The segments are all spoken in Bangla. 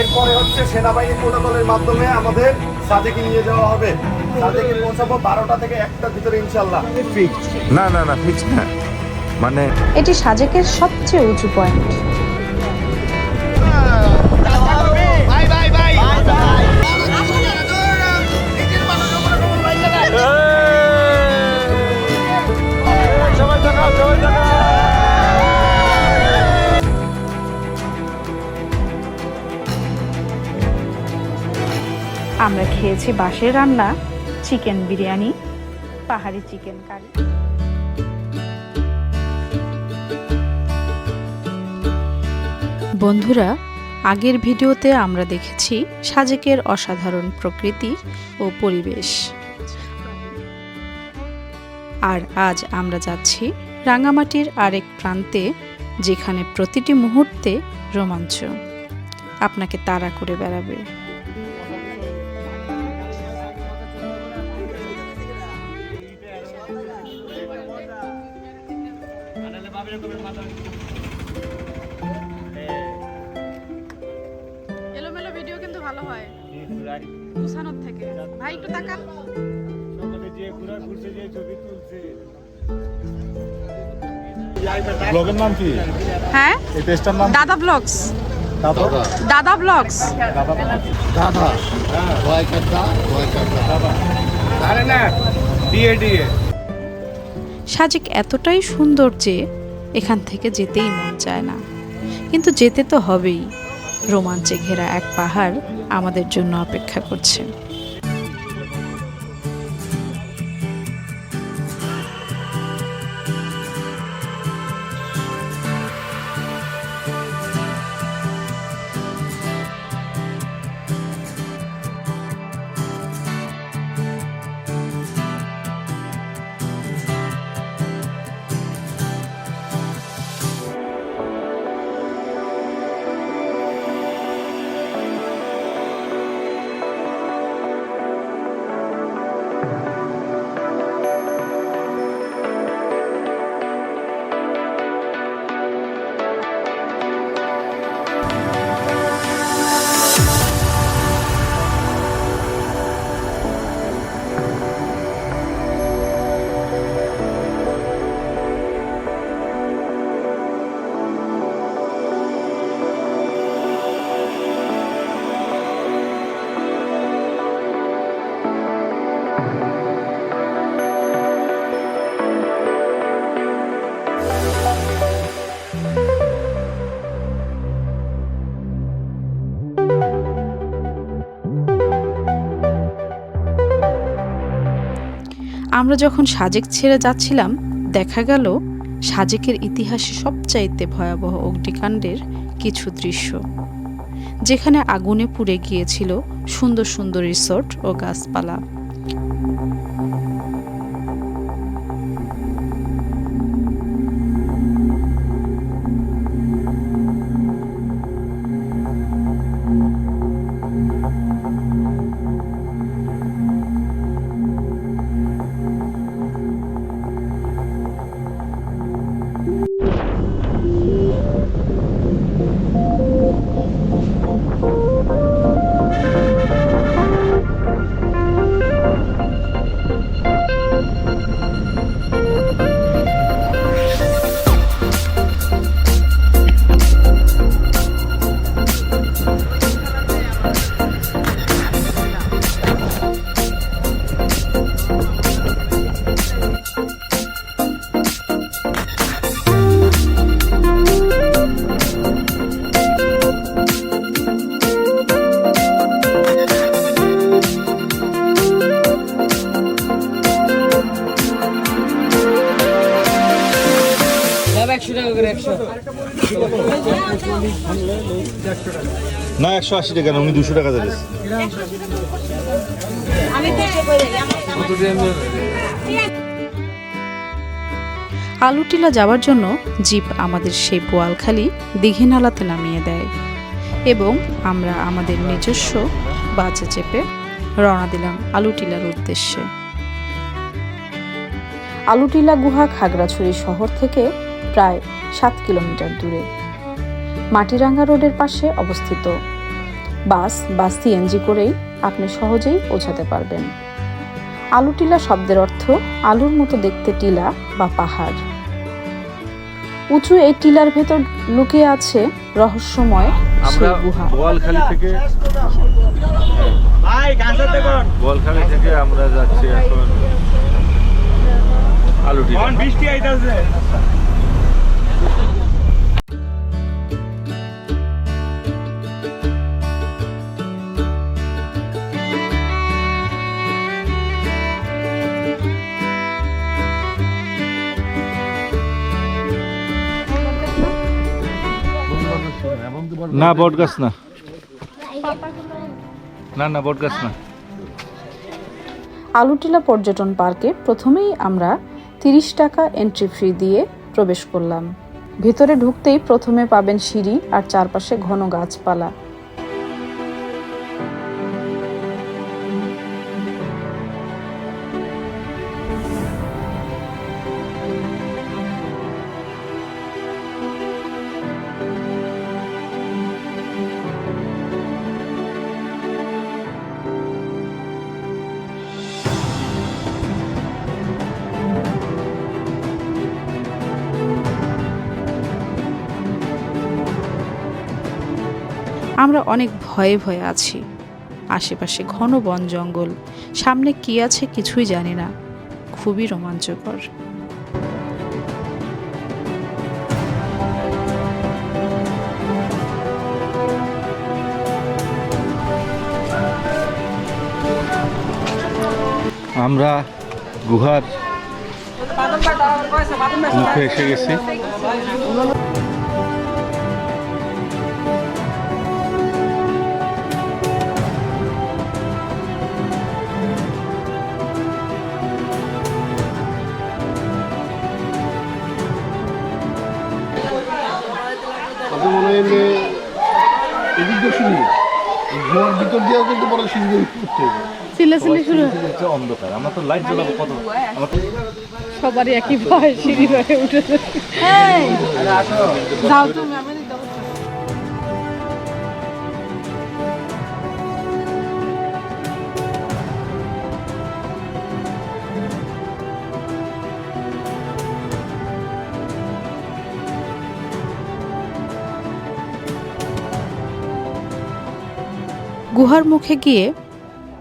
এরপরে হচ্ছে সেনাবাহিনী প্রোটোকলের মাধ্যমে আমাদের সাদেকে নিয়ে যাওয়া হবে। সাদেকে পৌঁছাবো বারোটা থেকে একটার ভিতরে ইনশাল্লাহ না না না ফিক্স না। মানে এটি সাজেকের সবচেয়ে উঁচু পয়েন্ট আমরা খেয়েছি বাঁশের রান্না, চিকেন বিরিয়ানি, পাহাড়ি চিকেন কারি। বন্ধুরা, আগের ভিডিওতে আমরা দেখেছি সাজেকের অসাধারণ প্রকৃতি ও পরিবেশ। আর আজ আমরা যাচ্ছি রাঙামাটির আরেক প্রান্তে, যেখানে প্রতিটি মুহূর্তে রোমাঞ্চ। আপনাকে তাড়া করে বেড়াবে। এলোমেলো ভিডিও কিন্তু ভালো হয়। গুছানোর থেকে। ভাই একটু তাকান। ব্লগের নাম কি? হ্যাঁ? এই পেজটার নাম দাদা ব্লগস। দাদা? ব্লগস। সাজেক এতটাই সুন্দর যে এখান থেকে যেতেই মন চায় না। কিন্তু যেতে তো হবেই। রোমাঞ্চে ঘেরা এক পাহাড় আমাদের জন্য অপেক্ষা করছে। আমরা যখন সাজেক ছেড়ে যাচ্ছিলাম, দেখা গেল সাজেকের ইতিহাসে সবচাইতে ভয়াবহ অগ্নিকাণ্ডের কিছু দৃশ্য, যেখানে আগুনে পুড়ে গিয়েছিল সুন্দর সুন্দর রিসোর্ট ও গাছপালা। একশো আশি টাকা উনি দুশো টাকা দেবে আলুটিলা যাওয়ার জন্য জিপ আমাদের সেই বোয়ালখালী দীঘিনালাতে নামিয়ে দেয় এবং আমরা আমাদের নিজস্ব বাসে চেপে রওনা দিলাম আলুটিলার উদ্দেশ্যে। আলুটিলা গুহা খাগড়াছড়ি শহর থেকে প্রায় সাত কিলোমিটার দূরে। মাটিরাঙ্গা রোডের পাশে অবস্থিত। বাস বা সিএনজি করেই আপনি সহজেই পৌঁছাতে পারবেন। আলু টিলা শব্দের অর্থ আলুর মতো দেখতে টিলা বা পাহাড়। উঁচু এই টিলার ভেতর লুকিয়ে আছে রহস্যময় সেই গুহা। বোয়ালখালী থেকে বোয়ালখালী থেকে আমরা যাচ্ছি এখন আলুটি বৃষ্টি আইতাছে। না, বট গাছ না। না না, বট গাছ না। আলুটিলা পর্যটন পার্কে প্রথমেই আমরা তিরিশ টাকা এন্ট্রি ফি দিয়ে প্রবেশ করলাম। ভেতরে ঢুকতেই প্রথমে পাবেন সিঁড়ি আর চারপাশে ঘন গাছপালা। আমরা অনেক ভয়ে ভয়ে আছি। আশেপাশে ঘন বন জঙ্গল, সামনে কি আছে কিছুই জানি না। খুবই রোমাঞ্চকর। আমরা গুহার মুখে এসে গেছি। যে এদিক দিয়ে সিঁড়ি ঘোয়ার ভিতর দিয়েও কিন্তু পরে সিঁড়ি দিয়ে উঠতে হবে। হচ্ছে অন্ধকার আমরা তো লাইট জ্বালাবো কত। সবারই একই ভয় সিঁড়ি হয়ে উঠে যাও তুমি আমি গুহার মুখে গিয়ে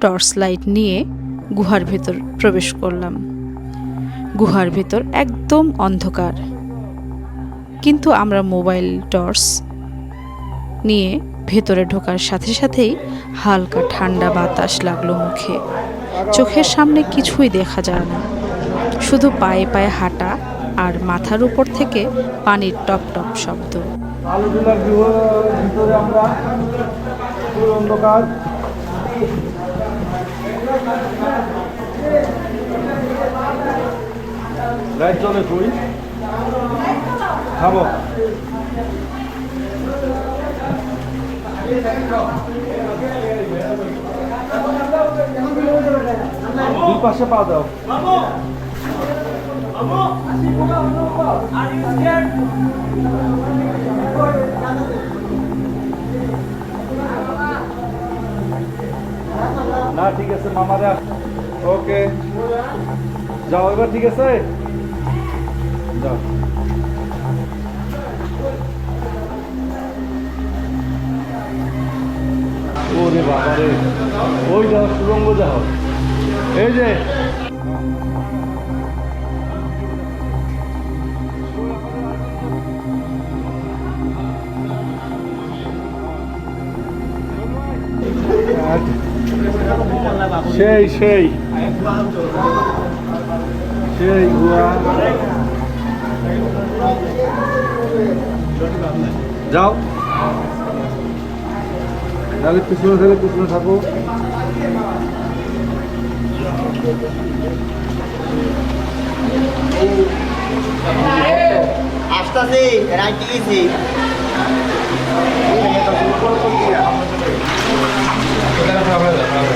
টর্চ লাইট নিয়ে গুহার ভেতর প্রবেশ করলাম। গুহার ভেতর একদম অন্ধকার। কিন্তু আমরা মোবাইল টর্চ নিয়ে ভেতরে ঢোকার সাথে সাথেই হালকা ঠান্ডা বাতাস লাগল মুখে। চোখের সামনে কিছুই দেখা যায় না। শুধু পায়ে পায়ে হাঁটা আর মাথার উপর থেকে পানির টপ টপ শব্দ। পুরো অন্ধকার লাইট জ্বলে কই খাব দুই পাশে পা দাও। না, ঠিক আছে, মামারা। ওকে। যাও, এবার ঠিক আছে? যাও। ওরে বাবা রে ওই যাও, সুরঙ্গ যাও। এই যে সেই সেই। সেই গুয়া যাও। তাহলে পিছনে তাহলে পিছনে থাকো। আসতেছি রাখি গেছি 不带花花的，花花。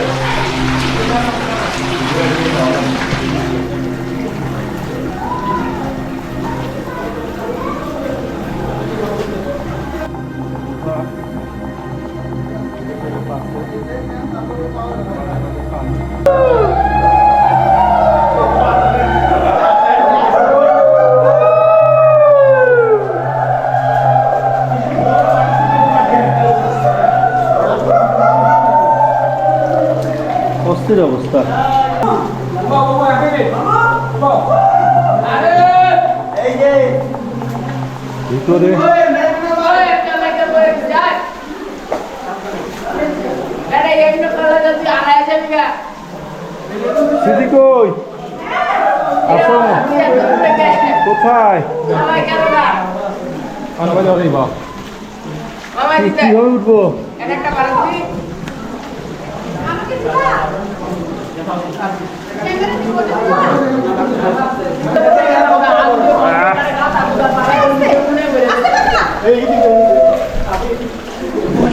স্মৃতি কই? আসো কোথায়? কি- কীভাবে উঠবো?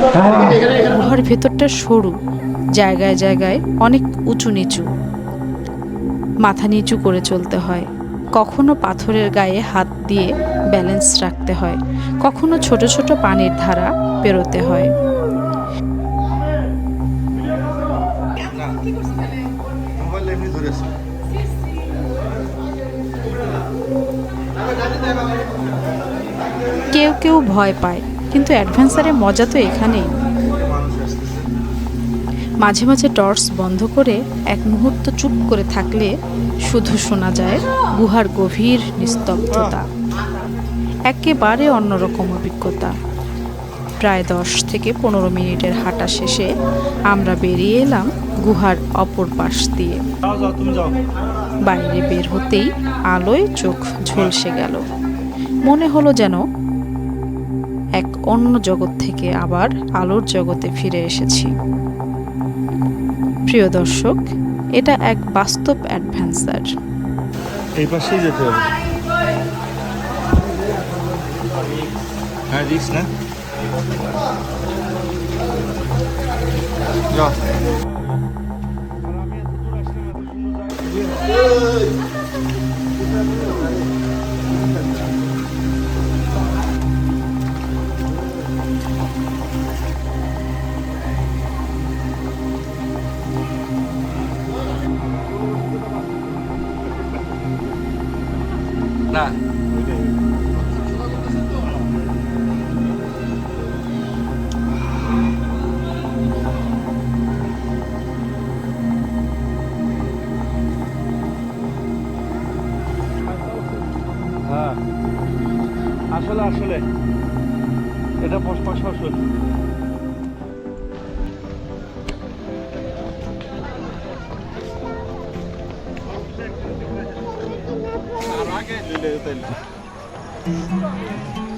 গুহার ভেতরটা সরু, জায়গায় জায়গায় অনেক উঁচু নিচু। মাথা নিচু করে চলতে হয়। কখনো পাথরের গায়ে হাত দিয়ে ব্যালেন্স রাখতে হয়। কখনো ছোট ছোট পানির ধারা পেরোতে হয়। কেউ কেউ ভয় পায়। কিন্তু অ্যাডভেঞ্চারের মজা তো এখানেই। মাঝে মাঝে টর্চ বন্ধ করে এক মুহূর্ত চুপ করে থাকলে শুধু শোনা যায় গুহার গভীর নিস্তব্ধতা। একেবারে অন্যরকম অভিজ্ঞতা। প্রায় দশ থেকে পনেরো মিনিটের হাঁটা শেষে আমরা বেরিয়ে এলাম গুহার অপর পাশ দিয়ে। বাইরে বের হতেই আলোয় চোখ ঝলসে গেল। মনে হলো যেন এক অন্য জগৎ থেকে আবার আলোর জগতে ফিরে এসেছি। প্রিয় দর্শক এটা এক বাস্তব অ্যাডভেঞ্চার। এই পাশেই যেতে হবে। হ্যাঁ রিক্স না? না। হ্যাঁ। আসলে আসলে। এটা পশপাশ আসল 嗯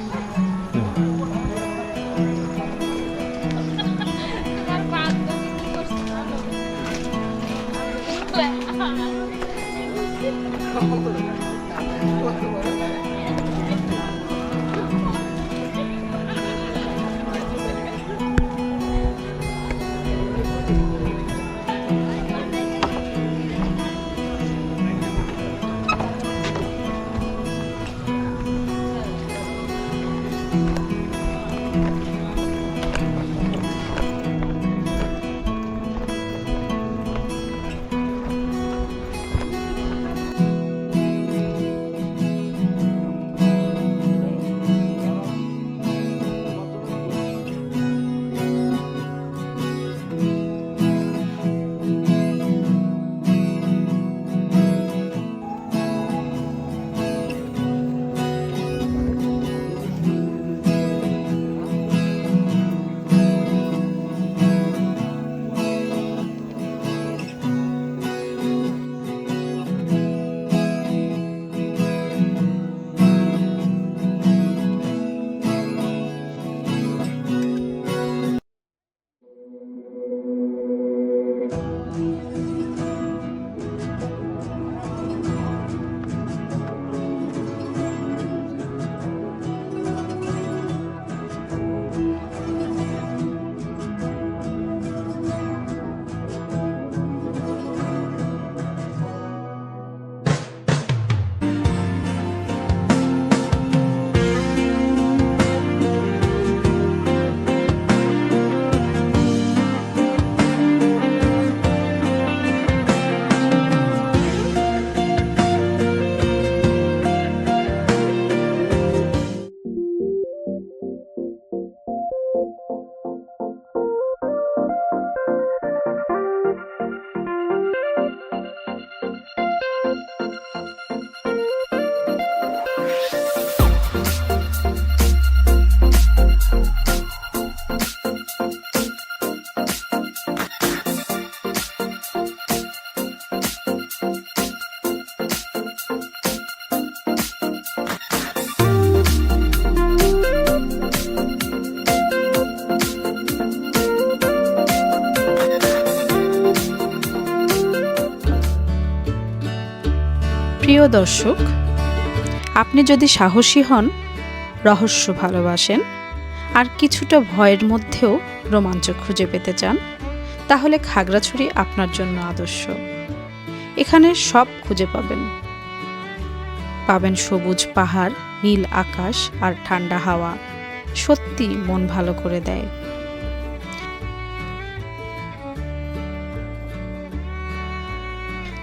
প্রিয় দর্শক, আপনি যদি সাহসী হন, রহস্য ভালোবাসেন, আর কিছুটা ভয়ের মধ্যেও রোমাঞ্চ খুঁজে পেতে চান, তাহলে খাগড়াছড়ি আপনার জন্য আদর্শ। এখানে সব খুঁজে পাবেন। পাবেন সবুজ পাহাড়, নীল আকাশ আর ঠান্ডা হাওয়া। সত্যি মন ভালো করে দেয়।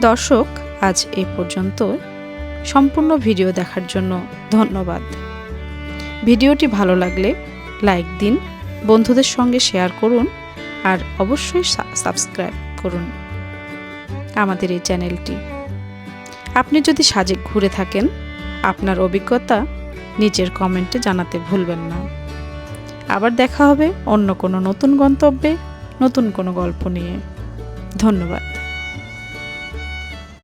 দর্শক আজ এ পর্যন্ত। সম্পূর্ণ ভিডিও দেখার জন্য ধন্যবাদ। ভিডিওটি ভালো লাগলে লাইক দিন, বন্ধুদের সঙ্গে শেয়ার করুন আর অবশ্যই সাবস্ক্রাইব করুন আমাদের এই চ্যানেলটি। আপনি যদি সাজেক ঘুরে থাকেন, আপনার অভিজ্ঞতা নিচের কমেন্টে জানাতে ভুলবেন না। আবার দেখা হবে অন্য কোনো নতুন গন্তব্যে, নতুন কোনো গল্প নিয়ে। ধন্যবাদ।